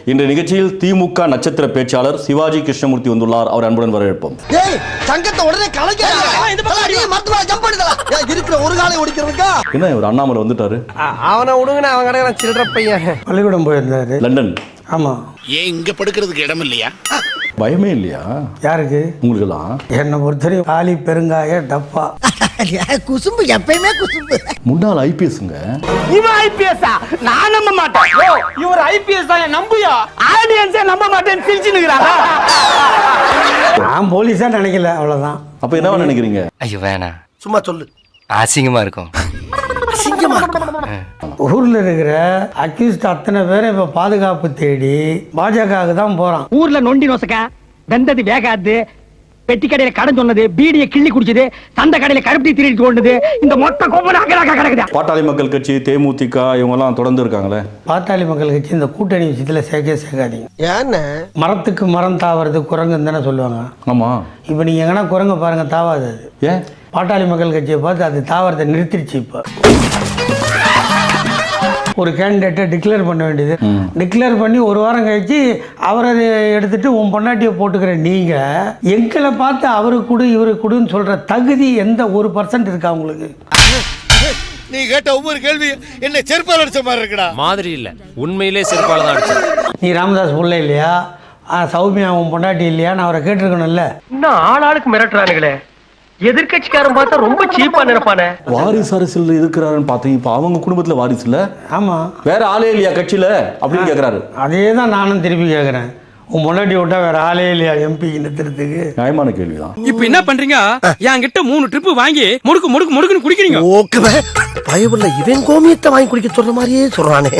இன்றைய நிகழ்ச்சியில் திமுக நட்சத்திர பேச்சாளர் சிவாஜி கிருஷ்ணமூர்த்தி வந்துள்ளார். அவர் அன்புடன் வரவேற்போம். டேய் சங்கத்தை உடனே கலைக்க மருத்துவ ஜம்ப் பண்ணுதா இருக்கிற ஒரு காலை ஒடிக்கிறதுக்கா என்ன இவர் அண்ணாமலை வந்துட்டாரு? அவனை விடுங்கண்ணா அவன் கிடக்குறான் சில்லற பையன். பள்ளிக்கூடம் போயிருந்தாரு. லண்டன். ஆமாம் ஏன் இங்க படுக்கிறதுக்கு இடம் இல்லையா? பயமே இல்லையா? யாருக்கு? உங்களுக்கெல்லாம் என்னை பொறுத்தவரையும் காலி பெருங்காய டப்பா. குசும்பு எப்பயுமே குசும்பு. முன்னாள் ஐபிஎஸ்ங்க. இவன் ஐபிஎஸ் நான் நம்ப மாட்டேன். இவர் ஐபிஎஸ் தான் நம்பியா? ஆடியன்ஸே நம்ப மாட்டேன்னு சிரிச்சு நிக்கிறாங்க நான் போலீஸா நினைக்கல அவ்வளோதான் அப்ப என்ன நினைக்கிறீங்க? ஐயோ வேணாம். சும்மா சொல்லு. அசிங்கமா இருக்கும். அசிங்கமா ஊரில் இருக்கிற அக்யூஸ்ட் அத்தனை பேரை இப்போ பாதுகாப்பு தேடி பாஜகவுக்கு தான் போகிறான் ஊர்ல நொண்டி நொசக்க வெந்தது வேகாது பெட்டி கடையில கடன் சொன்னது பீடியை கிள்ளி குடிச்சது சந்த கடையில கருப்பி திருடிட்டு கொண்டது இந்த மொத்த கோப்பம் அக்கடாக்க கிடக்குது. பாட்டாளி மக்கள் கட்சி தேமுதிக இவங்க எல்லாம் தொடர்ந்து இருக்காங்களே? பாட்டாளி மக்கள் கட்சி இந்த கூட்டணி விஷயத்தில் சேர்க்கே சேர்க்காதீங்க. ஏன்னு? மரத்துக்கு மரம் தாவறது குரங்குன்னு தானே சொல்லுவாங்க. ஆமா. இப்போ நீங்கள் எங்கன்னா குரங்க பாருங்க தாவாது அது. ஏன்? பாட்டாளி மக்கள் கட்சியை பார்த்து அது தாவரத்தை நிறுத்திடுச்சு இப்போ. ஒரு கேண்டிடேட்டை டிக்ளேர் பண்ண வேண்டியது. டிக்ளேர் பண்ணி ஒரு வாரம் கழிச்சு அவரை எடுத்துட்டு உன் பொண்டாட்டியை போட்டுக்கிற நீங்க எங்களை பார்த்து அவருக்கு கொடு இவருக்கு கொடுன்னு சொல்ற தகுதி எந்த ஒரு பர்சன்ட் இருக்கா உங்களுக்கு? நீ கேட்ட ஒவ்வொரு கேள்வி என்ன செருப்பால் அடிச்ச மாதிரி இருக்குடா. மாதிரி இல்ல. உண்மையிலே செருப்பால தான் அடிச்சது. நீ ராமதாஸ் பிள்ளை இல்லையா? ஆ, சௌமியா உன் பொண்டாட்டி இல்லையா நான் அவரை கேட்டிருக்கணும்ல. இன்னும் ஆளாளுக்கு மிரட்டுறானுங்களே. எதிர்கட்சிக்காரன் பார்த்தா ரொம்ப சீப்பா நினைப்பானே. வாரிசு அரசியல் இருக்கிறாருன்னு பார்த்தீங்க. இப்ப அவங்க குடும்பத்துல வாரிசு இல்ல? ஆமாம் வேற ஆளே இல்லையா கட்சியில? அப்படின்னு கேக்குறாரு. அதே தான் நானும் திருப்பி கேட்குறேன் உன் பொண்டாட்டி விட்டா வேற ஆளே இல்லையா எம்பி நிறுத்துறதுக்கு? நியாயமான கேள்விதான். இப்ப என்ன பண்றீங்க? என்கிட்ட மூணு ட்ரிப் வாங்கி முடுக்கு முடுக்கு முடுக்குன்னு குடிக்கிறீங்க. ஓகே பயவுள்ள இவன் கோமியத்தை வாங்கி குடிக்க சொல்ற மாதிரியே சொல்றானே.